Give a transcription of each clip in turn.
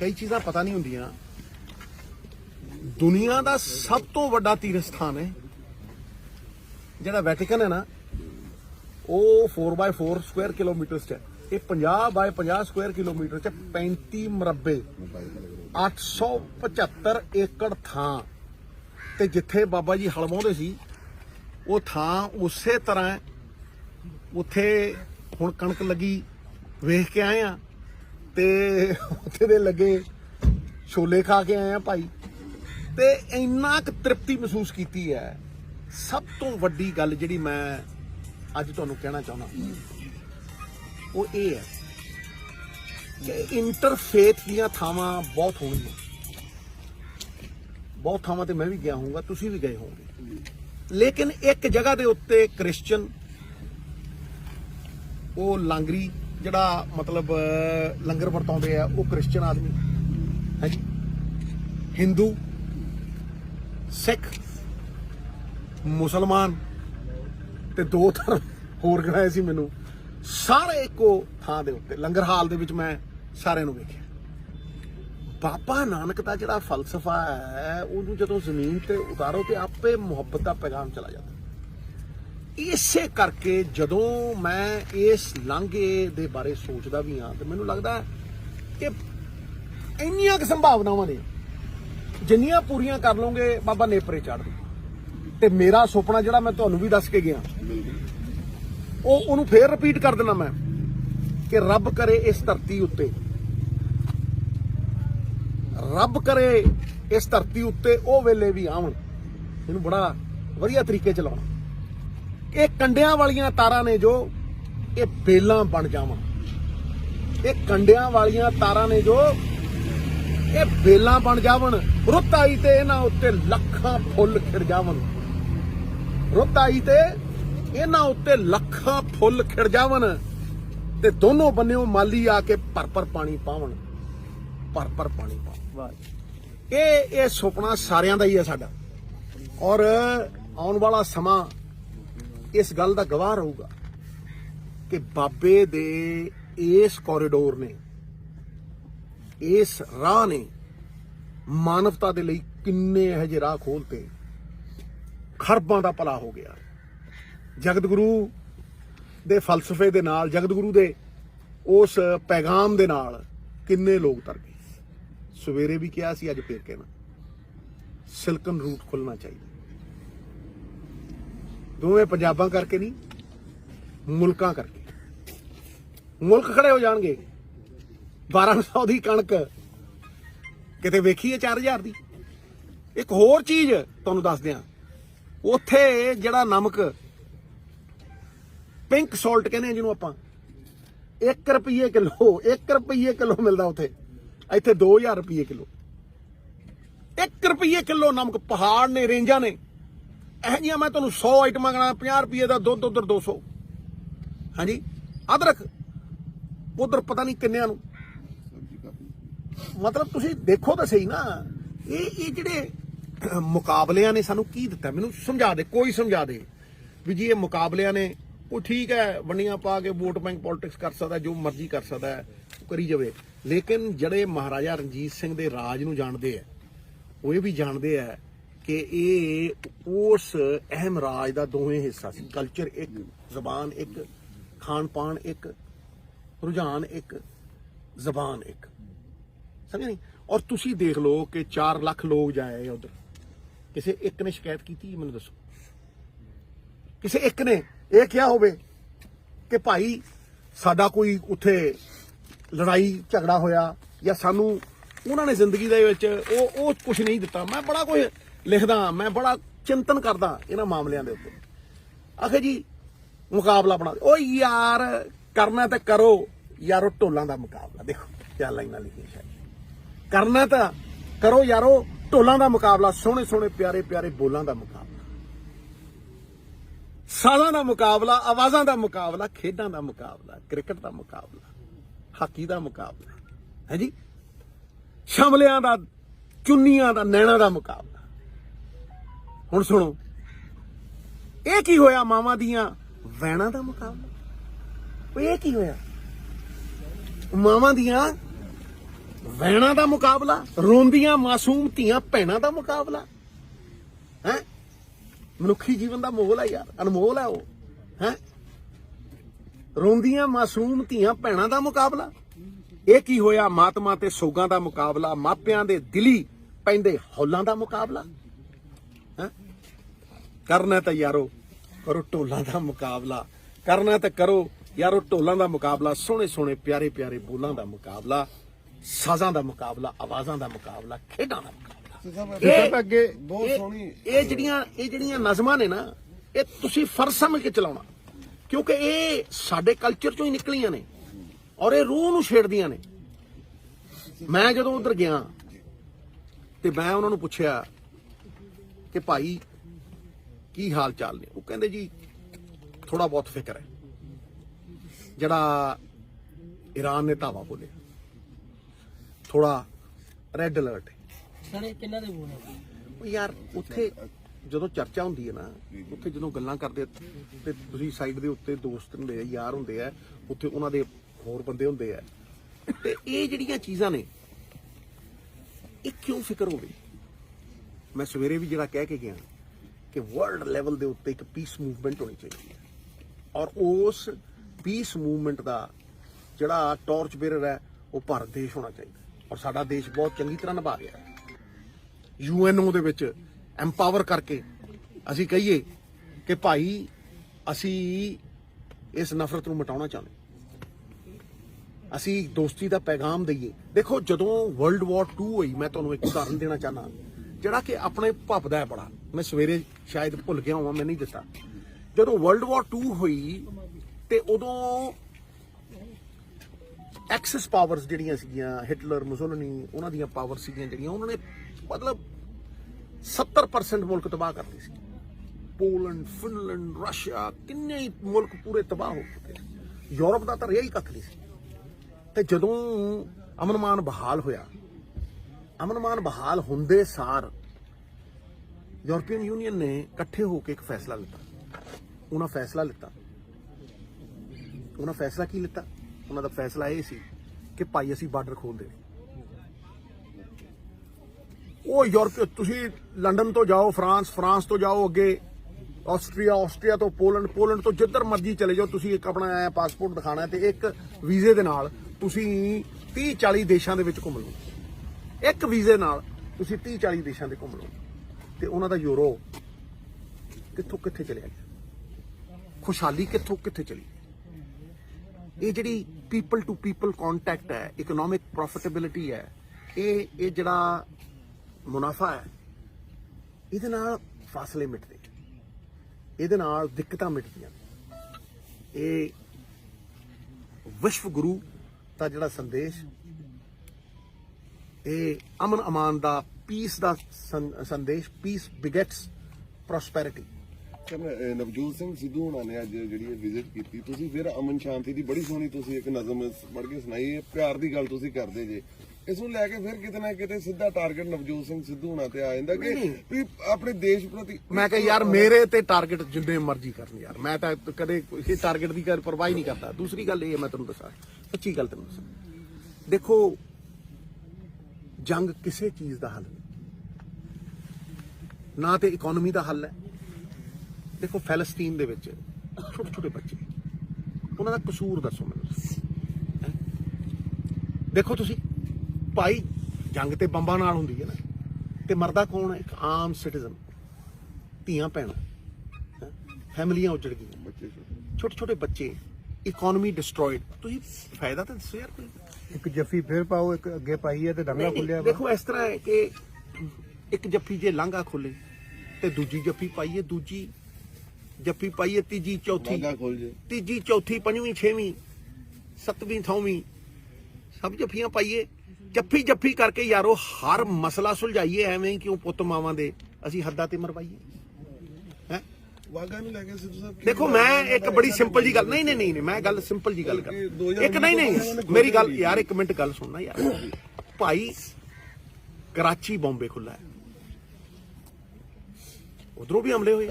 ਕਈ ਚੀਜ਼ਾਂ ਪਤਾ ਨਹੀਂ ਹੁੰਦੀਆਂ। ਦੁਨੀਆ ਦਾ ਸਭ ਤੋਂ ਵੱਡਾ ਤੀਰਥ ਸਥਾਨ ਹੈ। ਜਿਹੜਾ ਵੈਟੀਕਨ ਹੈ ਨਾ, ਉਹ 4x4 ਸਕੁਅਰ ਕਿਲੋਮੀਟਰ ਚ ਹੈ। ਇਹ 50 ਬਾਏ 50 ਸਕੁਅਰ ਕਿਲੋਮੀਟਰ ਚ 35 ਮਰਬੇ 875 ਏਕੜ ਥਾਂ। ਤੇ ਜਿੱਥੇ ਬਾਬਾ ਜੀ ਹਲਵਾਉਂਦੇ ਸੀ, ਉਹ ਥਾਂ ਉਸੇ ਤਰ੍ਹਾਂ ਉੱਥੇ ਹੁਣ ਕਣਕ ਲੱਗੀ, ਵੇਖ ਕੇ ਆਏ ਆ। ਤੇ ਉੱਥੇ ਦੇ ਲੱਗੇ ਛੋਲੇ ਖਾ ਕੇ ਆਏ ਆ ਭਾਈ। ਤੇ ਇੰਨਾ ਕੁ ਤ੍ਰਿਪਤੀ ਮਹਿਸੂਸ ਕੀਤੀ ਹੈ। ਸਭ ਤੋਂ ਵੱਡੀ ਗੱਲ ਜਿਹੜੀ ਮੈਂ ਅੱਜ ਤੁਹਾਨੂੰ ਕਹਿਣਾ ਚਾਹੁੰਦਾ। ਉਹ ਇਹ ਹੈ ਕਿ ਇੰਟਰਫੇਥ ਦੀਆਂ ਥਾਵਾਂ ਬਹੁਤ ਹੋਣਗੀਆਂ। ਬਹੁਤ ਥਾਵਾਂ ਤੇ ਮੈਂ ਵੀ ਗਿਆ ਹੋਊਗਾ, ਤੁਸੀਂ ਵੀ ਗਏ ਹੋਵੋਗੇ। ਲੇਕਿਨ ਇੱਕ ਜਗ੍ਹਾ ਦੇ ਉੱਤੇ ਕ੍ਰਿਸਚੀਅਨ ਉਹ ਲਾਂਗਰੀ ਜਿਹੜਾ ਮਤਲਬ ਲੰਗਰ ਵਰਤਾਉਂਦੇ ਆ, ਉਹ ਕ੍ਰਿਸਚੀਅਨ ਆਦਮੀ। ਹੈ ਜੀ ਹਿੰਦੂ, ਸਿੱਖ, ਮੁਸਲਮਾਨ ਤੇ ਦੋ ਧਰਮ ਹੋਰ ਗਣਾਏ ਸੀ ਮੈਨੂੰ। ਸਾਰੇ ਇੱਕੋ ਥਾਂ ਦੇ ਉੱਤੇ, ਲੰਗਰ ਹਾਲ ਦੇ ਵਿੱਚ ਮੈਂ ਸਾਰਿਆਂ ਨੂੰ ਵੇਖਿਆ। ਬਾਬਾ ਨਾਨਕ ਦਾ ਜਿਹੜਾ ਫਲਸਫਾ ਹੈ, ਉਹਨੂੰ ਜਦੋਂ ਜ਼ਮੀਨ ਤੇ ਉਤਾਰੋ ਤੇ ਆਪੇ ਮੁਹੱਬਤ ਦਾ ਪੈਗਾਮ ਚਲਾ ਜਾਂਦਾ। ਇਸੇ ਕਰਕੇ ਜਦੋਂ ਮੈਂ ਇਸ ਲਾਂਘੇ ਦੇ ਬਾਰੇ ਸੋਚਦਾ ਵੀ ਹਾਂ, ਤੇ ਮੈਨੂੰ ਲੱਗਦਾ ਕਿ ਇੰਨੀਆਂ ਕੁ ਸੰਭਾਵਨਾਵਾਂ ਨੇ, ਜਿੰਨੀਆਂ ਪੂਰੀਆਂ ਕਰ ਲਓਗੇ, ਬਾਬਾ ਨੇਪਰੇ ਚੜ੍ਹ ਦੂ ਤੇ ਮੇਰਾ ਸੁਪਨਾ ਜਿਹੜਾ ਮੈਂ ਤੁਹਾਨੂੰ ਵੀ ਦੱਸ ਕੇ ਗਿਆ, ਉਹ ਉਹਨੂੰ ਫੇਰ ਰਿਪੀਟ ਕਰ ਦਿੰਦਾ ਮੈਂ, ਕਿ ਰੱਬ ਕਰੇ ਇਸ ਧਰਤੀ ਉੱਤੇ। ਰੱਬ ਕਰੇ ਇਸ ਧਰਤੀ ਉੱਤੇ ਉਹ ਵੇਲੇ ਵੀ ਆਉਣ। ਇਹਨੂੰ ਬੜਾ ਵਧੀਆ ਤਰੀਕੇ ਚਲਾਉਣਾ ਇਹ ਕੰਡਿਆਂ ਵਾਲੀਆਂ ਤਾਰਾਂ ਨੇ ਜੋ ਇਹ ਬੇਲਾਂ ਬਣ ਜਾਵਾਂ। ਇਹ ਕੰਡਿਆਂ ਵਾਲੀਆਂ ਤਾਰਾਂ ਨੇ ਜੋ ਇਹ ਬੇਲਾਂ ਬਣ ਜਾਵਣ। ਰੁੱਤ ਆਈ ਤੇ ਇਹਨਾਂ ਉੱਤੇ ਲੱਖਾਂ ਫੁੱਲ ਖਿੜ ਜਾਵਣ। ਰੁੱਤ ਆਈ ਤੇ ਇਹਨਾਂ ਉੱਤੇ ਲੱਖਾਂ ਫੁੱਲ ਖਿੜ ਜਾਵਣ ਤੇ ਦੋਨੋਂ ਬੰਨਿਓ ਮਾਲੀ ਆ ਕੇ ਭਰ ਭਰ ਪਾਣੀ ਪਾਵਣ। ਭਰ ਭਰ ਪਾਣੀ ਪਾਵਣ। ਇਹ ਇਹ ਸੁਪਨਾ ਸਾਰਿਆਂ ਦਾ ਹੀ ਹੈ ਸਾਡਾ। ਔਰ ਆਉਣ ਵਾਲਾ ਸਮਾਂ ਇਸ ਗੱਲ ਦਾ ਗਵਾਹ ਰਹੂਗਾ ਕਿ ਬਾਬੇ ਦੇ ਇਸ ਕੋਰੀਡੋਰ ਨੇ, ਇਸ ਰਾਹ ਨੇ ਮਾਨਵਤਾ ਦੇ ਲਈ ਕਿੰਨੇ ਇਹੋ ਜਿਹੇ ਰਾਹ ਖੋਲਤੇ। ਖਰਬਾਂ ਦਾ ਭਲਾ ਹੋ ਗਿਆ। ਜਗਤ ਗੁਰੂ ਦੇ ਫਲਸਫੇ ਦੇ ਨਾਲ ਜਗਤ ਗੁਰੂ ਦੇ ਉਸ ਪੈਗਾਮ ਦੇ ਨਾਲ ਕਿੰਨੇ ਲੋਕ ਤਰ ਗਏ। ਸਵੇਰੇ ਵੀ ਕਿਹਾ ਸੀ, ਅੱਜ ਫੇਰ ਕਹਿਣਾ। ਸਿਲਕਨ ਰੂਟ ਖੁੱਲਣਾ ਚਾਹੀਦਾ। ਦੋਵੇਂ ਪੰਜਾਬਾਂ ਕਰਕੇ ਨਹੀਂ, ਮੁਲਕਾਂ ਕਰਕੇ। ਮੁਲਕ ਖੜੇ ਹੋ ਜਾਣਗੇ। 1200 ਦੀ ਕਣਕ ਕਿਤੇ ਵੇਖੀ ਹੈ 4000 ਦੀ? ਇੱਕ ਹੋਰ ਚੀਜ਼ ਤੁਹਾਨੂੰ ਦੱਸ ਦਿਆਂ। ਉੱਥੇ ਜਿਹੜਾ ਨਮਕ ਪਿੰਕ ਸਾਲਟ ਕਹਿੰਦੇ ਆ ਜਿਹਨੂੰ ਆਪਾਂ 1 ਰੁਪਏ ਕਿਲੋ 1 ਰੁਪਏ ਕਿਲੋ ਮਿਲਦਾ ਉੱਥੇ। ਇੱਥੇ 2000 ਰੁਪਏ ਕਿਲੋ। 1 ਰੁਪਏ ਕਿਲੋ ਨਮਕ ਪਹਾੜ ਨੇ, ਰੇਂਜਾਂ ਨੇ। ਇਹ ਜੀਆਂ ਮੈਂ ਤੁਹਾਨੂੰ 100 ਆਈਟਮਾਂ ਗਣਾ 50 ਰੁਪਏ ਦਾ ਦੁੱਧ, ਉਧਰ 200 ਹਾਂਜੀ? ਅਦਰਕ? ਉਧਰ ਪਤਾ ਨਹੀਂ ਕਿੰਨਿਆਂ ਨੂੰ। ਮਤਲਬ ਤੁਸੀਂ ਦੇਖੋ ਤਾਂ ਸਹੀ ਨਾ। ਇਹ ਇਹ ਜਿਹੜੇ ਮੁਕਾਬਲਿਆਂ ਨੇ ਸਾਨੂੰ ਕੀ ਦਿੱਤਾ? ਮੈਨੂੰ ਸਮਝਾ ਦੇ, ਕੋਈ ਸਮਝਾ ਦੇ। ਵੀ ਜੀ ਇਹ ਮੁਕਾਬਲਿਆਂ ਨੇ, ਉਹ ਠੀਕ ਹੈ, ਵੰਡੀਆਂ ਪਾ ਕੇ ਵੋਟ ਬੈਂਕ ਪੋਲਿਟਿਕਸ ਕਰ ਸਕਦਾ, ਜੋ ਮਰਜ਼ੀ ਕਰ ਸਕਦਾ ਹੈ, ਉਹ ਕਰੀ ਜਾਵੇ। ਲੇਕਿਨ ਜਿਹੜੇ ਮਹਾਰਾਜਾ ਰਣਜੀਤ ਸਿੰਘ ਦੇ ਰਾਜ ਨੂੰ ਜਾਣਦੇ ਆ ਉਹ ਇਹ ਵੀ ਜਾਣਦੇ ਆ ਕਿ ਇਹ ਉਸ ਅਹਿਮ ਰਾਜ ਦਾ ਦੋਵੇਂ ਹਿੱਸਾ ਸੀ। ਕਲਚਰ ਇੱਕ, ਜ਼ਬਾਨ ਇੱਕ ਖਾਣ ਪਾਣ ਇੱਕ, ਰੁਝਾਨ ਇੱਕ, ਜ਼ਬਾਨ ਇੱਕ। ਸਮਝ ਨਹੀਂ? ਔਰ ਤੁਸੀਂ ਦੇਖ ਲਓ ਕਿ 4 ਲੱਖ ਲੋਕ ਜਾਏ ਉਧਰ। ਕਿਸੇ ਇੱਕ ਨੇ ਸ਼ਿਕਾਇਤ ਕੀਤੀ? ਮੈਨੂੰ ਦੱਸੋ। ਕਿਸੇ ਇੱਕ ਨੇ ਇਹ ਕਿਹਾ ਹੋਵੇ ਕਿ ਭਾਈ ਸਾਡਾ ਕੋਈ ਉੱਥੇ ਲੜਾਈ, ਝਗੜਾ ਹੋਇਆ ਜਾਂ ਸਾਨੂੰ ਉਹਨਾਂ ਨੇ ਜ਼ਿੰਦਗੀ ਦੇ ਵਿੱਚ ਉਹ ਉਹ ਕੁਝ ਨਹੀਂ ਦਿੱਤਾ। ਮੈਂ ਬੜਾ ਕੁਝ ਲਿਖਦਾ ਮੈਂ ਬੜਾ ਚਿੰਤਨ ਕਰਦਾ ਇਹਨਾਂ ਮਾਮਲਿਆਂ ਦੇ ਉੱਤੇ। ਆਖੇ ਜੀ, ਮੁਕਾਬਲਾ ਬਣਾ ਓ ਯਾਰ, ਕਰਨਾ ਤਾਂ ਕਰੋ। ਯਾਰੋ, ਢੋਲਾਂ ਦਾ ਮੁਕਾਬਲਾ। ਦੇਖੋ, ਕਿਆ ਲਾਈਨਾਂ ਲਿਖੀਆਂ ਸ਼ਾਇਦ। ਕਰਨਾ ਤਾਂ ਕਰੋ ਯਾਰੋ, ਢੋਲਾਂ ਦਾ ਮੁਕਾਬਲਾ, ਸੋਹਣੇ ਸੋਹਣੇ ਪਿਆਰੇ ਪਿਆਰੇ ਬੋਲਾਂ ਦਾ ਮੁਕਾਬਲਾ। ਸਾਜ਼ਾਂ ਦਾ ਮੁਕਾਬਲਾ, ਆਵਾਜ਼ਾਂ ਦਾ ਮੁਕਾਬਲਾ, ਖੇਡਾਂ ਦਾ ਮੁਕਾਬਲਾ, ਕ੍ਰਿਕਟ ਦਾ ਮੁਕਾਬਲਾ, ਹਾਕੀ ਦਾ ਮੁਕਾਬਲਾ। ਹੈ ਜੀ? ਸ਼ਮਲਿਆਂ ਦਾ, ਚੁੰਨੀਆਂ ਦਾ, ਨੈਣਾ ਦਾ ਮੁਕਾਬਲਾ। ਹੁਣ ਸੁਣੋ। ਇਹ ਕੀ ਹੋਇਆ ਮਾਵਾਂ ਦੀਆਂ? ਵੈਣਾ ਦਾ ਮੁਕਾਬਲਾ? ਉਹ ਇਹ ਕੀ ਹੋਇਆ? ਮਾਵਾਂ ਦੀਆਂ ਵੈਣਾ ਦਾ ਮੁਕਾਬਲਾ, ਰੋਂਦੀਆਂ ਮਾਸੂਮ ਧੀਆਂ ਭੈਣਾਂ ਦਾ ਮੁਕਾਬਲਾ। ਹੈ? ਮਨੁੱਖੀ ਜੀਵਨ ਦਾ ਮੋਲ ਹੈ ਯਾਰ, ਅਨਮੋਲ ਹੈ ਉਹ। ਹੈ? ਰੋਂਦੀਆਂ ਮਾਸੂਮ ਧੀਆਂ ਭੈਣਾਂ ਦਾ ਮੁਕਾਬਲਾ। ਇਹ ਕੀ ਹੋਇਆ? ਮਾਤਮਾ ਤੇ ਸੋਗਾਂ ਦਾ ਮੁਕਾਬਲਾ, ਮਾਪਿਆਂ ਦੇ ਦਿਲੀ ਪੈਂਦੇ ਹੌਲਾਂ ਦਾ ਮੁਕਾਬਲਾ। ਕਰਨਾ ਤਾਂ ਯਾਰੋ ਕਰੋ ਢੋਲਾਂ ਦਾ ਮੁਕਾਬਲਾ। ਕਰਨਾ ਤਾਂ ਕਰੋ ਯਾਰੋ ਢੋਲਾਂ ਦਾ ਮੁਕਾਬਲਾ ਸੋਹਣੇ ਸੋਹਣੇ ਪਿਆਰੇ ਪਿਆਰੇ ਬੋਲਾਂ ਦਾ ਮੁਕਾਬਲਾ ਸਾਜ਼ਾਂ ਦਾ ਮੁਕਾਬਲਾ ਆਵਾਜ਼ਾਂ ਦਾ ਮੁਕਾਬਲਾ ਖੇਡਾਂ ਦਾ ਮੁਕਾਬਲਾ। ਇਹ ਅੱਗੇ ਬਹੁਤ ਸੋਹਣੀ ਇਹ ਜਿਹੜੀਆਂ ਇਹ ਜਿਹੜੀਆਂ ਨਜ਼ਮਾਂ ਨੇ ਨਾ ਇਹ ਤੁਸੀਂ ਫਰਜ਼ ਸਮਝ ਕੇ ਚਲਾਉਣਾ। ਕਿਉਂਕਿ ਇਹ ਸਾਡੇ ਕਲਚਰ ਚੋਂ ਹੀ ਨਿਕਲੀਆਂ ਨੇ ਔਰ ਇਹ ਰੂਹ ਨੂੰ ਛੇੜਦੀਆਂ ਨੇ। ਮੈਂ ਜਦੋਂ ਉਧਰ ਗਿਆ ਤੇ ਮੈਂ ਉਹਨਾਂ ਨੂੰ ਪੁੱਛਿਆ ਕਿ ਭਾਈ ਕੀ ਹਾਲ ਚਾਲ ਨੇ? ਉਹ ਕਹਿੰਦੇ ਜੀ ਥੋੜਾ ਬਹੁਤ ਫਿਕਰ ਹੈ। ਜਿਹੜਾ ਈਰਾਨ ਨੇ ਧਾਵਾ ਬੋਲਿਆ ਥੋੜਾ ਰੈੱਡ ਅਲਰਟ ਹੈ। ਸਾਰੇ ਕਿੰਨਾ ਦੇ ਬੋਲ ਉਹ ਯਾਰ ਉੱਥੇ ਜਦੋਂ ਚਰਚਾ ਹੁੰਦੀ ਹੈ ਨਾ ਉੱਥੇ ਜਦੋਂ ਗੱਲਾਂ ਕਰਦੇ ਤੇ ਤੁਸੀਂ ਸਾਈਡ ਦੇ ਉੱਤੇ ਦੋਸਤ ਹੁੰਦੇ ਆ ਯਾਰ ਹੁੰਦੇ ਆ ਉੱਥੇ ਉਹਨਾਂ ਦੇ ਹੋਰ ਬੰਦੇ ਹੁੰਦੇ ਆ। ਤੇ ਇਹ ਜਿਹੜੀਆਂ ਚੀਜ਼ਾਂ ਨੇ ਇਹ ਕਿਉਂ ਫਿਕਰ ਹੋਵੇ ਮੈਂ ਸਵੇਰੇ ਵੀ ਜਿਹੜਾ ਕਹਿ ਕੇ ਗਿਆ ਕਿ ਵਰਲਡ ਲੈਵਲ ਦੇ ਉੱਤੇ ਇੱਕ ਪੀਸ ਮੂਵਮੈਂਟ ਹੋਣੀ ਚਾਹੀਦੀ ਹੈ। ਔਰ ਉਸ ਪੀਸ ਮੂਵਮੈਂਟ ਦਾ ਜਿਹੜਾ ਟਾਰਚ ਬੇਰਰ ਹੈ, ਉਹ ਭਾਰਤ ਦੇਸ਼ ਹੋਣਾ ਚਾਹੀਦਾ ਔਰ ਸਾਡਾ ਦੇਸ਼ ਬਹੁਤ ਚੰਗੀ ਤਰ੍ਹਾਂ ਨਿਭਾ ਰਿਹਾ ਹੈ। ਯੂਐਨਓ ਦੇ ਵਿੱਚ ਐਮਪਾਵਰ ਕਰਕੇ ਅਸੀਂ ਕਹੀਏ ਕਿ ਭਾਈ, ਅਸੀਂ ਇਸ ਨਫ਼ਰਤ ਨੂੰ ਮਿਟਾਉਣਾ ਚਾਹੁੰਦੇ ਅਸੀਂ ਦੋਸਤੀ ਦਾ ਪੈਗਾਮ ਦਈਏ। ਦੇਖੋ, ਜਦੋਂ ਵਰਲਡ ਵਾਰ 2 ਹੋਈ, ਮੈਂ ਤੁਹਾਨੂੰ ਇੱਕ ਉਦਾਹਰਨ ਦੇਣਾ ਚਾਹਨਾ ਜਿਹੜਾ ਕਿ ਆਪਣੇ ਭੱਪਦਾ ਹੈ ਬੜਾ। ਮੈਂ ਸਵੇਰੇ ਸ਼ਾਇਦ ਭੁੱਲ ਗਿਆ ਹਾਂ ਮੈਂ ਨਹੀਂ ਦਿੱਤਾ। ਜਦੋਂ ਵਰਲਡ ਵਾਰ 2 ਹੋਈ ਤੇ ਉਦੋਂ ਐਕਸੈਸ ਪਾਵਰਸ ਜਿਹੜੀਆਂ ਸੀਗੀਆਂ ਹਿਟਲਰ ਮੁਸੋਲਨੀ ਉਹਨਾਂ ਦੀਆਂ ਪਾਵਰ ਸੀਗੀਆਂ ਜਿਹੜੀਆਂ, ਉਹਨਾਂ ਨੇ ਮਤਲਬ 70% ਮੁਲਕ ਤਬਾਹ ਕਰਤੀ ਸੀ। ਪੋਲੈਂਡ ਫਿਨਲੈਂਡ ਰਸ਼ੀਆ ਕਿੰਨੇ ਹੀ ਮੁਲਕ ਪੂਰੇ ਤਬਾਹ ਹੋ ਚੁੱਕੇ ਸੀ ਯੂਰਪ ਦਾ ਤਾਂ ਰਿਹਾ ਹੀ ਕੱਖ ਨਹੀਂ ਸੀ। ਤੇ ਜਦੋਂ ਅਮਨਮਾਨ ਬਹਾਲ ਹੋਇਆ ਅਮਨਮਾਨ ਬਹਾਲ ਹੁੰਦੇ ਸਾਰ ਯੂਰਪੀਅਨ ਯੂਨੀਅਨ ਨੇ ਇਕੱਠੇ ਹੋ ਕੇ ਇੱਕ ਫੈਸਲਾ ਲਿੱਤਾ। ਉਹਨਾਂ ਫੈਸਲਾ ਲਿੱਤਾ। ਉਹਨਾਂ ਫੈਸਲਾ ਕੀ ਲਿੱਤਾ? ਉਹਨਾਂ ਦਾ ਫੈਸਲਾ ਇਹ ਸੀ ਕਿ ਭਾਈ ਅਸੀਂ ਬਾਰਡਰ ਖੋਲ ਦੇਣੇ ਉਹ ਯੂਰਪ, ਤੁਸੀਂ ਲੰਡਨ ਤੋਂ ਜਾਓ, ਫਰਾਂਸ ਫਰਾਂਸ ਤੋਂ ਜਾਓ ਅੱਗੇ, ਆਸਟਰੀਆ ਆਸਟਰੀਆ ਤੋਂ ਪੋਲੈਂਡ ਪੋਲੈਂਡ ਤੋਂ ਜਿੱਧਰ ਮਰਜ਼ੀ ਚਲੇ ਜਾਓ, ਤੁਸੀਂ ਇੱਕ ਆਪਣਾ ਪਾਸਪੋਰਟ ਦਿਖਾਣਾ ਹੈ ਤੇ ਇੱਕ ਵੀਜ਼ੇ ਦੇ ਨਾਲ ਤੁਸੀਂ 30 40 ਦੇਸ਼ਾਂ ਦੇ ਵਿੱਚ ਘੁੰਮ ਲਓ। ਇੱਕ ਵੀਜ਼ੇ ਨਾਲ ਤੁਸੀਂ 30 40 ਦੇਸ਼ਾਂ ਦੇ ਘੁੰਮ ਲਓ। ਤੇ ਉਹਨਾਂ ਦਾ ਯੂਰੋ ਕਿੱਥੋਂ ਕਿੱਥੇ ਚਲਿਆ ਗਿਆ? ਖੁਸ਼ਹਾਲੀ ਕਿੱਥੋਂ ਕਿੱਥੇ ਚਲੀ ਇਹ ਜਿਹੜੀ ਪੀਪਲ ਟੂ ਪੀਪਲ ਕੰਟੈਕਟ ਹੈ ਇਕਨੋਮਿਕ ਪ੍ਰੋਫਿਟੇਬਿਲਿਟੀ ਹੈ, ਇਹ ਇਹ ਜਿਹੜਾ ਮੁਨਾਫਾ ਹੈ, ਇਹਦੇ ਨਾਲ ਫਾਸਲੇ ਮਿਟਦੇ ਇਹਦੇ ਨਾਲ ਦਿੱਕਤਾਂ ਮਿਟਦੀਆਂ ਇਹ ਵਿਸ਼ਵ ਗੁਰੂ ਦਾ ਜਿਹੜਾ ਸੰਦੇਸ਼ ਇਹ ਅਮਨ ਅਮਾਨ ਦਾ ਪੀਸ ਦਾ ਸੰਦੇਸ਼ peace begets prosperity Navjot Singh Sidhu ਹੋਣਾ ਨੇ ਅੱਜ ਜਿਹੜੀ ਇਹ ਵਿਜ਼ਿਟ ਕੀਤੀ। ਤੁਸੀਂ ਫਿਰ ਅਮਨ ਸ਼ਾਂਤੀ ਦੀ ਬੜੀ ਸੋਹਣੀ ਤੁਸੀਂ ਇੱਕ ਨਜ਼ਮ ਪੜ੍ਹ ਕੇ ਸੁਣਾਈ। ਇਹ ਪਿਆਰ ਦੀ ਗੱਲ ਤੁਸੀਂ ਕਰਦੇ ਜੇ। ਇਸ ਨੂੰ ਲੈ ਕੇ ਫਿਰ ਕਿਤੇ ਨਾ ਕਿਤੇ ਸਿੱਧਾ ਟਾਰਗੇਟ ਨਵਜੋਤ ਸਿੰਘ ਸਿੱਧੂ ਹੋਣਾ ਤੇ ਆ ਜਾਂਦਾ ਕਿ। ਵੀ ਆਪਣੇ ਦੇਸ਼ ਪ੍ਰਤੀ ਮੈਂ ਕਿਹਾ ਯਾਰ ਮੇਰੇ ਤੇ ਟਾਰਗੇਟ ਜਿੰਨੇ ਮਰਜ਼ੀ ਕਰਨ ਯਾਰ। ਮੈਂ ਤਾਂ ਕਦੇ ਇਹ ਟਾਰਗੇਟ ਦੀ ਪਰਵਾਹ ਹੀ ਨਹੀਂ ਕਰਦਾ। ਦੂਸਰੀ ਗੱਲ ਇਹ ਹੈ ਮੈਂ ਤੁਹਾਨੂੰ ਦੱਸਾਂ। ਸੱਚੀ ਗੱਲ ਤੈਨੂੰ ਦੱਸਾਂ। ਦੇਖੋ ਜੰਗ ਕਿਸੇ ਚੀਜ਼ ਦਾ ਹੱਲ ਨਹੀਂ। ਨਾ ਤੇ ਇਕਨੋਮੀ ਦਾ ਹੱਲ ਹੈ। ਦੇਖੋ ਫਲਸਤੀਨ ਦੇ ਵਿੱਚ ਛੋਟੇ ਛੋਟੇ ਬੱਚੇ। ਉਹਨਾਂ ਦਾ ਕਸੂਰ ਦੱਸੋ ਮੈਨੂੰ। ਹੈਂ? ਦੇਖੋ ਤੁਸੀਂ ਭਾਈ ਜੰਗ ਤੇ ਬੰਬਾਂ ਨਾਲ ਹੁੰਦੀ ਹੈ ਨਾ ਤੇ ਮਰਦਾ ਕੌਣ ਹੈ? ਇੱਕ ਆਮ ਸਿਟੀਜ਼ਨ ਧੀਆਂ ਭੈਣਾਂ। ਫੈਮਲੀਆਂ ਉਜੜ ਗਈਆਂ। ਬੱਚੇ ਛੋਟੇ। ਛੋਟੇ ਬੱਚੇ। ਇਕਨੋਮੀ ਡਿਸਟਰੋਇਡ ਤੁਸੀਂ ਫਾਇਦਾ ਤਾਂ ਦੱਸੋ ਯਾਰ ਕੋਈ। ਇੱਕ ਜੱਫੀ ਫੇਰ ਪਾਓ ਇੱਕ ਅੱਗੇ ਪਾਈ ਹੈ ਤੇ ਨਹੀਂ, ਖੁੱਲਿਆ ਵਾ। ਦੇਖੋ ਇਸ ਤਰ੍ਹਾਂ ਹੈ ਕਿ ਇੱਕ ਜੱਫੀ ਜੇ ਲਾਂਘਾ ਖੋਲੇ ਤੇ ਦੂਜੀ ਜੱਫੀ ਪਾਈਏ ਦੂਜੀ ਜੱਫੀ ਪਾਈਏ ਤੀਜੀ ਚੌਥੀ ਲਾਂਘਾ ਖੋਲ ਜੇ। ਤੀਜੀ ਚੌਥੀ ਪੰਜਵੀਂ ਛੇਵੀਂ ਸੱਤਵੀਂ ਥੌਵੀਂ ਸਭ ਜੱਫੀਆਂ ਪਾਈਏ। ਜੱਫੀ ਜੱਫੀ ਕਰਕੇ ਯਾਰੋ ਹਰ ਮਸਲਾ ਸੁਲਝਾਈਏ ਐਵੇਂ ਹੀ ਕਿਉਂ ਪੁੱਤ ਮਾਵਾਂ ਦੇ ਅਸੀਂ ਹੱਦਾਂ ਤੇ ਮਰਵਾਈਏ। ਵਾਗਾ ਨੂੰ ਲੈ ਕੇ ਸਿੱਧੂ ਸਾਹਿਬ ਦੇਖੋ ਮੈਂ ਇੱਕ ਬੜੀ ਸਿੰਪਲ ਜੀ ਗੱਲ ਨਹੀਂ ਨਹੀਂ ਨਹੀਂ ਮੈਂ ਗੱਲ ਸਿੰਪਲ ਜੀ ਗੱਲ ਕਰ। ਇੱਕ ਨਹੀਂ ਨਹੀਂ ਮੇਰੀ ਗੱਲ ਯਾਰ ਇੱਕ ਮਿੰਟ ਗੱਲ ਸੁਣਨਾ ਯਾਰ। ਭਾਈ ਕਰਾਚੀ ਬੰਬੇ ਖੁੱਲਾ ਹੈ। ਉਧਰੋਂ ਵੀ ਹਮਲੇ ਹੋਏ।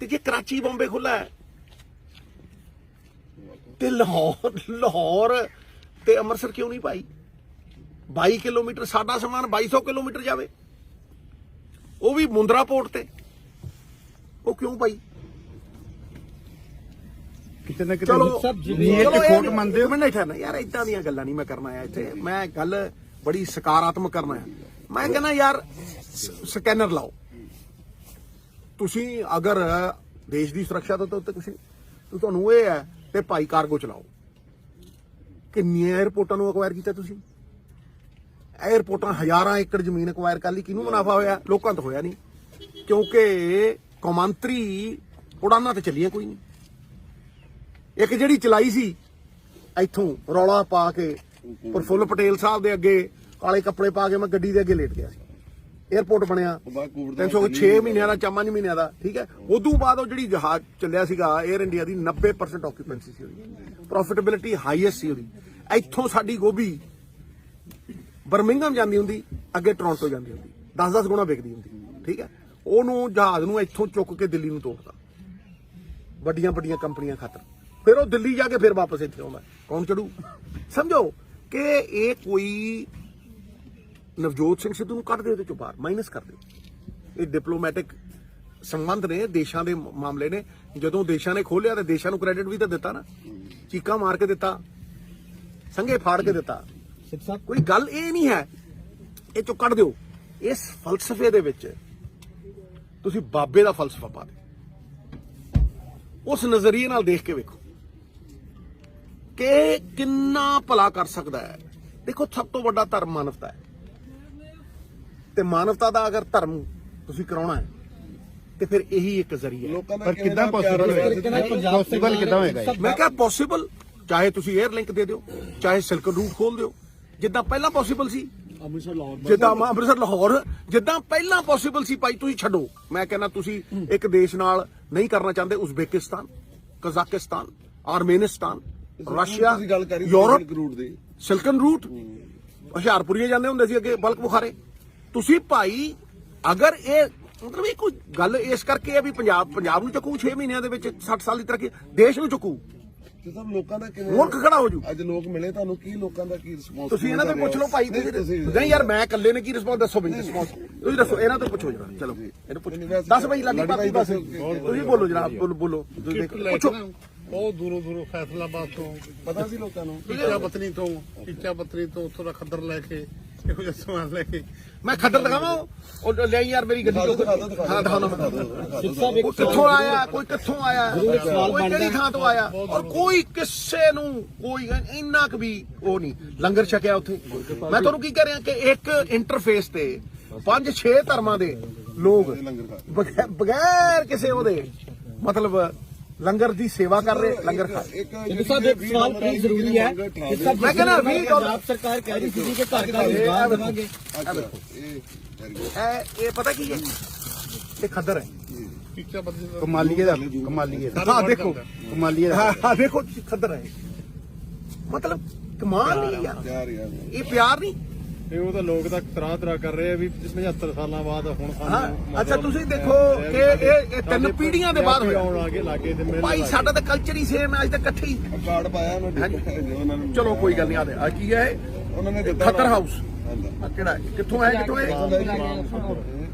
ਤੇ ਜੇ ਕਰਾਚੀ ਬੰਬੇ ਖੁੱਲਾ ਹੈ ਤੇ ਲਾਹੌਰ ਲਾਹੌਰ ਤੇ ਅੰਮ੍ਰਿਤਸਰ ਕਿਉਂ ਨਹੀਂ ਪਾਈ 22 ਕਿਲੋਮੀਟਰ ਸਾਡਾ ਸਮਾਨ 2200 ਕਿਲੋਮੀਟਰ ਜਾਵੇ। ਉਹ ਵੀ ਮੁੰਦਰਾ ਪੋਰਟ ਤੇ। ਉਹ ਕਿਉਂ ਪਾਈ ਕਿਤੇ ਨਾ ਕਿਤੇ ਚਲੋ ਸਭ ਵੀ ਇਹ ਚਲੋ ਤੇ ਖੋਟ ਮੰਨਦੇ ਹੋ। ਮੈਂ ਨਹੀਂ ਠਹਿਰਨਾ ਯਾਰ ਇਦਾਂ ਦੀਆਂ ਗੱਲਾਂ ਨਹੀਂ ਮੈਂ ਕਰਨਾ ਆ ਇੱਥੇ। ਮੈਂ ਗੱਲ ਬੜੀ ਸਕਾਰਾਤਮਕ ਕਰਨਾ ਆ। ਮੈਂ ਕਹਿੰਦਾ ਯਾਰ ਸਕੈਨਰ ਲਾਓ। ਤੁਸੀਂ ਅਗਰ ਦੇਸ਼ ਦੀ ਸੁਰੱਖਿਆ ਦੇ ਉੱਤੇ ਤੁਸੀਂ ਤਾਂ ਤੁਹਾਨੂੰ ਇਹ ਹੈ ਤੇ ਭਾਈ ਕਾਰਗੋ ਚਲਾਓ। ਕਿੰਨੀਆਂ 에ਅਰਪੋਰਟਾਂ ਨੂੰ ਅਕਵਾਇਰ ਕੀਤਾ ਤੁਸੀਂ? 에ਅਰਪੋਰਟਾਂ ਹਜ਼ਾਰਾਂ ਏਕੜ ਜ਼ਮੀਨ ਅਕਵਾਇਰ ਕਰ ਲਈ। ਕਿਹਨੂੰ ਮੁਨਾਫਾ ਹੋਇਆ? ਲੋਕਾਂ ਤੋਂ ਹੋਇਆ ਨਹੀਂ। ਕਿਉਂਕਿ ਕੌਮਾਂਤਰੀ ਉਡਾਨਾਂ ਤੇ ਚੱਲੀਆਂ ਕੋਈ ਨਹੀਂ। ਇੱਕ ਜਿਹੜੀ ਚਲਾਈ ਸੀ ਇੱਥੋਂ ਰੌਲਾ ਪਾ ਕੇ ਪ੍ਰਫੁੱਲ ਪਟੇਲ ਸਾਹਿਬ ਦੇ ਅੱਗੇ ਕਾਲੇ ਕੱਪੜੇ ਪਾ ਕੇ ਮੈਂ ਗੱਡੀ ਦੇ ਅੱਗੇ ਲੇਟ ਗਿਆ ਸੀ। 에ਬਣਿਆ ਬਾਅਦ ਕੋਵਿਡ ਦਾ 306 ਮਹੀਨਿਆਂ ਦਾ ਜਾਂ 5 ਮਹੀਨਿਆਂ ਦਾ ਠੀਕ ਹੈ? ਉਦੋਂ ਬਾਅਦ ਉਹ ਜਿਹੜੀ ਜਹਾਜ਼ ਚੱਲਿਆ ਸੀਗਾ 에ਅਰ ਇੰਡੀਆ ਦੀ 90% ਆਕੂਪੈਂਸੀ ਸੀ ਉਹਦੀ। ਪ੍ਰੋਫਿਟੇਬਿਲਿਟੀ ਹਾਈਐਸਟ ਸੀ ਉਹਦੀ। ਇੱਥੋਂ ਸਾਡੀ ਗੋਭੀ ਬਰਮਿੰਗਮ ਜਾਂਦੀ ਹੁੰਦੀ ਅੱਗੇ ਟੋਰਾਂਟੋ ਜਾਂਦੀ ਹੁੰਦੀ। 10-10 ਗੁਣਾ ਵਿਕਦੀ ਹੁੰਦੀ ਠੀਕ ਹੈ? ਉਹਨੂੰ ਜਹਾਜ਼ ਨੂੰ ਇੱਥੋਂ ਚੁੱਕ ਕੇ ਦਿੱਲੀ ਨੂੰ ਤੋਰਤਾ। ਵੱਡੀਆਂ ਵੱਡੀਆਂ ਕੰਪਨੀਆਂ ਖਾਤਰ। ਫਿਰ ਉਹ ਦਿੱਲੀ ਜਾ ਕੇ ਫਿਰ ਵਾਪਸ ਇੱਥੇ ਆਉਂਦਾ। ਕੌਣ ਚੜੂ? ਸਮਝੋ ਕਿ ਇਹ ਕੋਈ ਨਵਜੋਤ ਸਿੰਘ ਸਿੱਧੂ ਨੂੰ ਕੱਢ ਦਿਓ ਇਹਦੇ ਚੋਂ ਬਾਹਰ ਮਾਈਨਸ ਕਰ ਦਿਓ ਇਹ ਡਿਪਲੋਮੈਟਿਕ ਸੰਬੰਧ ਨੇ ਦੇਸ਼ਾਂ ਦੇ ਮਾਮਲੇ ਨੇ। ਜਦੋਂ ਦੇਸ਼ਾਂ ਨੇ ਖੋਲਿਆ ਤੇ ਦੇਸ਼ਾਂ ਨੂੰ ਕ੍ਰੈਡਿਟ ਵੀ ਤਾਂ ਦਿੱਤਾ ਨਾ। ਚੀਕਾਂ ਮਾਰ ਕੇ ਦਿੱਤਾ। ਸੰਘੇ ਫਾੜ ਕੇ ਦਿੱਤਾ। ਸਿੱਧ ਸਾਹਿਬ। ਕੋਈ ਗੱਲ ਇਹ ਨਹੀਂ ਹੈ। ਇਹ ਚੋਂ ਕੱਢ ਦਿਓ। ਇਸ ਫਲਸਫੇ ਦੇ ਵਿੱਚ ਤੁਸੀਂ ਬਾਬੇ ਦਾ ਫਲਸਫਾ ਪਾ ਦਿਓ। ਉਸ ਨਜ਼ਰੀਏ ਨਾਲ ਦੇਖ ਕੇ ਵੇਖੋ ਕਿ ਕਿੰਨਾ ਭਲਾ ਕਰ ਸਕਦਾ ਹੈ। ਦੇਖੋ ਸਭ ਤੋਂ ਵੱਡਾ ਧਰਮ ਮਾਨਵਤਾ ਹੈ। ਤੇ ਮਾਨਵਤਾ ਦਾ ਅਗਰ ਧਰਮ ਤੁਸੀਂ ਕਰਾਉਣਾ ਹੈ ਤੇ ਫਿਰ ਇਹੀ ਇੱਕ ਜ਼ਰੀਆ ਹੈ। ਦਾ ਪਰ ਕਿੱਦਾਂ ਦਾ ਨਾਲ ਪੰਜਾਬ Possible ਕਿੱਦਾਂ ਹੋਏਗਾ? ਮੈਂ ਕਿਹਾ ਪੋਸੀਬਲ ਚਾਹੇ ਤੁਸੀਂ 에ਅਰ ਲਿੰਕ ਦੇ ਦਿਓ ਚਾਹੇ ਸਿਲਕ ਰੂਟ ਖੋਲ ਦਿਓ। ਜਿੱਦਾਂ ਪਹਿਲਾਂ ਪੋਸੀਬਲ ਸੀ ਅੰਮ੍ਰਿਤਸਰ ਲਾਹੌਰ ਜਿੱਦਾਂ ਮੈਂ ਅੰਮ੍ਰਿਤਸਰ ਲਾਹੌਰ ਜਿੱਦਾਂ ਪਹਿਲਾਂ ਪੋਸੀਬਲ ਸੀ ਭਾਈ ਤੁਸੀਂ ਛੱਡੋ। ਮੈਂ ਕਹਿੰਦਾ ਤੁਸੀਂ ਇੱਕ ਦੇਸ਼ ਨਾਲ ਨਹੀਂ ਕਰਨਾ ਚਾਹੁੰਦੇ ਉਜ਼ਬੇਕਿਸਤਾਨ ਕਜ਼ਾਕਿਸਤਾਨ ਆਰਮੇਨਿਸਤਾਨ ਰਸ਼ੀਆ ਤੁਸੀਂ ਗੱਲ ਕਰੀ ਯੂਰਪ ਰੂਟ ਦੀ। ਸਿਲਕਨ ਰੂਟ ਹੁਸ਼ਿਆਰਪੁਰੀਏ ਜਾਂਦੇ ਹੁੰਦੇ ਸੀ ਅੱਗੇ ਬਲਕ ਬੁਖਾਰੇ। ਤੁਸੀਂ ਭਾਈ ਅਗਰ ਇਹ ਮਤਲਬ ਇਹ ਕੋਈ ਗੱਲ ਇਸ ਕਰਕੇ ਹੈ ਵੀ ਪੰਜਾਬ ਪੰਜਾਬ ਨੂੰ ਚੱਕੂ 6 ਮਹੀਨਿਆਂ ਦੇ ਵਿੱਚ 60 ਸਾਲ ਦੀ ਤਰੱਕੀ ਦੇਸ਼ ਨੂੰ ਚੱਕੂ। ਤੇ ਸਭ ਲੋਕਾਂ ਦਾ ਕਿਵੇਂ ਮੁਲਕ ਖੜਾ ਹੋ ਜੂ। ਅੱਜ ਲੋਕ ਮਿਲੇ ਤੁਹਾਨੂੰ ਕੀ ਲੋਕਾਂ ਦਾ ਕੀ ਰਿਸਪੌਂਸ ਤੁਸੀਂ ਇਹਨਾਂ ਤੋਂ ਪੁੱਛ ਲਓ ਭਾਈ ਨਹੀਂ ਯਾਰ ਮੈਂ ਇਕੱਲੇ ਨੇ ਕੀ ਰਿਸਪੌਂਸ ਦੱਸੋ ਬਈ ਰਿਸਪੌਂਸ ਤੁਸੀਂ ਦੱਸੋ ਇਹਨਾਂ ਤੋਂ ਪੁੱਛੋ ਜਰਾ ਚਲੋ ਇਹਨੂੰ ਪੁੱਛੋ। ਦੱਸ ਬਈ ਲੱਗੀ ਬਾਤੀ ਬਸ ਤੁਸੀਂ ਬੋਲੋ ਜਨਾਬ ਬੋਲੋ ਬੋਲੋ। ਤੁਸੀਂ ਦੇਖੋ ਪੁੱਛੋ। ਬਹੁਤ ਦੂਰੋਂ ਦੂਰੋਂ ਫੈਸਲਾਬਾਦ ਤੋਂ ਪਤਾ ਸੀ ਲੋਕਾਂ ਨੂੰ? ਇੱਚਾ ਬਤਨੀ ਤੋਂ ਇੱਚਾ ਬਤਨੀ ਤੋਂ ਉੱਥੋਂ ਦਾ ਖੱਦਰ ਲੈ ਕੇ ਇਹੋ ਜਿਹਾ ਸਮਾਨ ਲੈ ਕੇ। ਮੈਂ ਖੱਦਰ ਦਿਖਾਵਾਂ? ਉਹ ਲੈ ਯਾਰ ਮੇਰੀ ਗੱਡੀ। ਦਿਓ। ਹਾਂ ਦਿਖਾਉਣਾ ਮੈਂ। ਕੋਈ ਕਿੱਥੋਂ ਆਇਆ? ਕੋਈ ਕਿੱਥੋਂ ਆਇਆ? ਕੋਈ ਕਿਹੜੀ ਥਾਂ ਤੋਂ ਆਇਆ? ਔਰ ਕੋਈ ਕਿਸੇ ਨੂੰ ਕੋਈ ਇੰਨਾ ਕੁ ਵੀ ਉਹ ਨਹੀਂ। ਲੰਗਰ ਛਕਿਆ ਉੱਥੇ। ਮੈਂ ਤੁਹਾਨੂੰ ਕੀ ਕਹਿ ਰਿਹਾ ਕਿ ਇੱਕ ਇੰਟਰਫੇਸ ਤੇ ਪੰਜ ਛੇ ਧਰਮਾਂ ਦੇ ਲੋਕ ਬਗੈਰ ਕਿਸੇ ਉਹਦੇ ਮਤਲਬ ਲੰਗਰ ਦੀ ਸੇਵਾ ਕਰ ਰਹੇ ਲੰਗਰ ਖਾ ਰਹੇ। ਸਿੱਧ ਸਾਹਿਬ ਇੱਕ ਸਵਾਲ ਪਲੀਜ਼ ਜ਼ਰੂਰੀ ਹੈ ਸਿੱਧ ਸਾਹਿਬ ਮੈਂ ਕਹਿੰਦਾ ਵੀਹ ਡਾਲਰ- ਪੰਜਾਬ ਸਰਕਾਰ ਕਹਿ ਰਹੀ ਸੀ ਕਿ ਘਰ ਘਰ ਰੁਜ਼ਗਾਰ ਦੇਵਾਂਗੇ। ਇਹ ਪਤਾ ਕੀ ਹੈ? ਇਹ ਖੱਦਰ ਹੈ। ਕਮਾਲੀਏ ਦਾ ਕਮਾਲੀਏ ਦਾ। ਹਾਂ ਦੇਖੋ ਕਮਾਲੀਏ ਦਾ। ਹਾਂ ਦੇਖੋ ਖੱਦਰ ਹੈ। ਮਤਲਬ ਕਮਾਲ ਨਹੀਂ ਯਾਰ। ਇਹ ਪਿਆਰ ਨਹੀਂ। ਇਹ ਉਹ ਤਾਂ ਲੋਕ ਤਾਂ ਤਰਾ ਤਰਾ ਕਰ ਰਹੇ ਆ ਵੀ 75 ਸਾਲਾਂ ਬਾਅਦ ਹੁਣ ਹਾਂ ਅੱਛਾ ਤੁਸੀਂ ਦੇਖੋ ਕਿ ਇਹ ਇਹ ਤਿੰਨ ਪੀੜ੍ਹੀਆਂ ਦੇ ਬਾਅਦ ਆਉਣ ਹੋਇਆ। ਲੱਗੇ ਲਾਗੇ ਤੇ ਮਿਲ ਭਾਈ ਸਾਡਾ ਤਾਂ ਕਲਚਰ ਹੀ ਸੇਮ ਹੈ ਅੱਜ ਤੱਕ ਇਕੱਠੇ ਹੀ। ਕਾਰਡ ਪਾਇਆ ਉਹਨਾਂ ਨੇ। ਚਲੋ ਕੋਈ ਗੱਲ ਨਹੀਂ ਆ ਕੀ ਹੈ? ਉਹਨਾਂ ਨੇ ਦਿੱਤਾ ਖੱਦਰ ਹਾਊਸ ਕਿਹੜਾ? ਕਿੱਥੋਂ ਹੈ ਕਿੱਥੋਂ ਹੈ?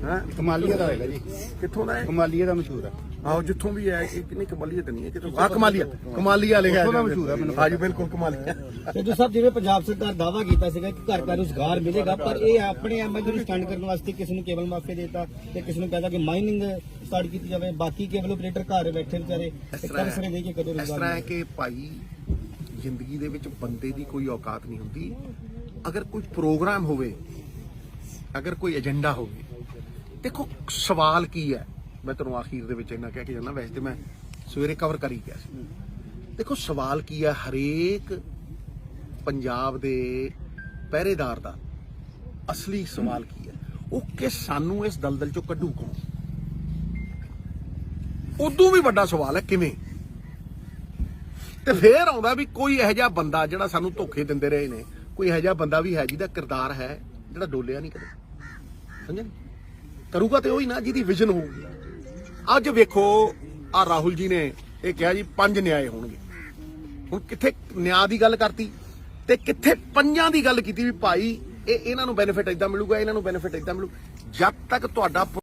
ਹਾਂ ਕਮਾਲੀਏ ਦਾ ਹੋਏਗਾ ਜੀ। ਕਿੱਥੋਂ ਦਾ ਹੈ? ਕਮਾਲੀਏ ਦਾ ਮਸ਼ਹੂਰ ਹੈ ਆਹੋ ਜਿੱਥੋਂ ਵੀ ਹੈ ਇਹ ਕਿੰਨੀ ਕਮਾਲੀਆ ਤੇ ਨਹੀਂ ਹੈ ਕਿਤੋਂ ਆ ਕਮਾਲੀਆ ਕਮਾਲੀਆ ਲਿਖਿਆ ਉੱਥੋਂ ਦਾ ਮਸ਼ਹੂਰ ਹੈ ਮੈਨੂੰ ਹਾਂਜੀ ਬਿਲਕੁਲ ਕਮਾਲੀਆ ਸਿੱਧੂ ਸਾਹਿਬ ਜਿਵੇਂ ਪੰਜਾਬ ਸਰਕਾਰ ਦਾਵਾ ਕੀਤਾ ਸੀਗਾ ਕਿ ਘਰ ਘਰ ਰੁਜ਼ਗਾਰ ਮਿਲੇਗਾ ਪਰ ਇਹ ਆਪਣੇ ਐਮਐਲਏ ਨੂੰ ਸਟੈਂਡ ਕਰਨ ਵਾਸਤੇ ਕਿਸੇ ਨੂੰ ਕੇਬਲ ਮਾਫੀ ਦੇਤਾ ਤੇ ਕਿਸੇ ਨੂੰ ਕਹਿੰਦਾ ਕਿ ਮਾਈਨਿੰਗ ਸਟਾਰਟ ਕੀਤੀ ਜਾਵੇ ਬਾਕੀ ਕੇਬਲ ਆਪਰੇਟਰ ਘਰ ਬੈਠੇ ਵਿਚਾਰੇ ਤੇ ਕਰਸਰੇ ਦੇ ਕੇ ਕਦੋਂ ਇਸ ਰੁਜ਼ਗਾਰ ਤਰ੍ਹਾਂ ਹੈ ਕਿ ਭਾਈ ਜ਼ਿੰਦਗੀ ਦੇ ਵਿੱਚ ਬੰਦੇ ਦੀ ਕੋਈ ਔਕਾਤ ਨਹੀਂ ਹੁੰਦੀ। ਅਗਰ ਕੋਈ ਪ੍ਰੋਗਰਾਮ ਹੋਵੇ ਅਗਰ ਕੋਈ ਏਜੰਡਾ ਹੋਵੇ ਦੇਖੋ ਸਵਾਲ ਕੀ ਹੈ? ਮੈਂ ਤੁਹਾਨੂੰ ਆਖੀਰ ਦੇ ਵਿੱਚ ਇਹਨਾਂ ਕਹਿ ਕੇ ਜਾਂਦਾ, ਵੈਸੇ ਤੇ ਮੈਂ ਸਵੇਰੇ ਕਵਰ ਕਰੀ ਗਿਆ ਸੀ। ਦੇਖੋ, ਸਵਾਲ ਕੀ ਹੈ ਹਰੇਕ ਪੰਜਾਬ ਦੇ ਪਹਿਰੇਦਾਰ ਦਾ ਅਸਲੀ ਸਵਾਲ ਕੀ ਹੈ ਉਹ ਕਿ ਸਾਨੂੰ ਇਸ ਦਲਦਲ ਚੋਂ ਕੱਢੂ ਕੌਣ? ਉਦੋਂ ਵੀ ਵੱਡਾ ਸਵਾਲ ਹੈ, ਕਿਵੇਂ? ਤੇ ਫੇਰ ਆਉਂਦਾ ਵੀ ਕੋਈ ਇਹੋ ਜਿਹਾ ਬੰਦਾ ਜਿਹੜਾ ਸਾਨੂੰ ਧੋਖੇ ਦਿੰਦੇ ਰਹੇ ਨੇ, ਕੋਈ ਇਹੋ ਜਿਹਾ ਬੰਦਾ ਵੀ ਹੈ ਜਿਹਦਾ ਕਿਰਦਾਰ ਹੈ ਜਿਹੜਾ ਡੋਲਿਆ ਨਹੀਂ ਕਦੇ। ਸਮਝਿਆ ਕਰੂਗਾ ਤੇ ਹੀ ਨਾ ਜਿਹਦੀ ਵਿਜ਼ਨ ਹੋਊਗੀ। ਅੱਜ ਵੇਖੋ, ਆ ਰਾਹੁਲ ਜੀ ਨੇ ਇਹ ਕਿਹਾ ਜੀ, ਪੰਜ ਨਿਆਏ ਹੋਣਗੇ। ਹੁਣ ਕਿੱਥੇ ਨਿਆਂ ਦੀ ਗੱਲ ਕਰਤੀ ਤੇ ਕਿੱਥੇ ਪੰਜਾਂ ਦੀ ਗੱਲ ਕੀਤੀ ਵੀ ਭਾਈ, ਇਹ ਇਹਨਾਂ ਨੂੰ ਬੈਨੀਫਿਟ ਇਦਾਂ ਮਿਲੂਗਾ, ਇਹਨਾਂ ਨੂੰ ਬੈਨੀਫਿਟ ਇਦਾਂ ਮਿਲੂ। ਜਦ ਤੱਕ ਤੁਹਾਡਾ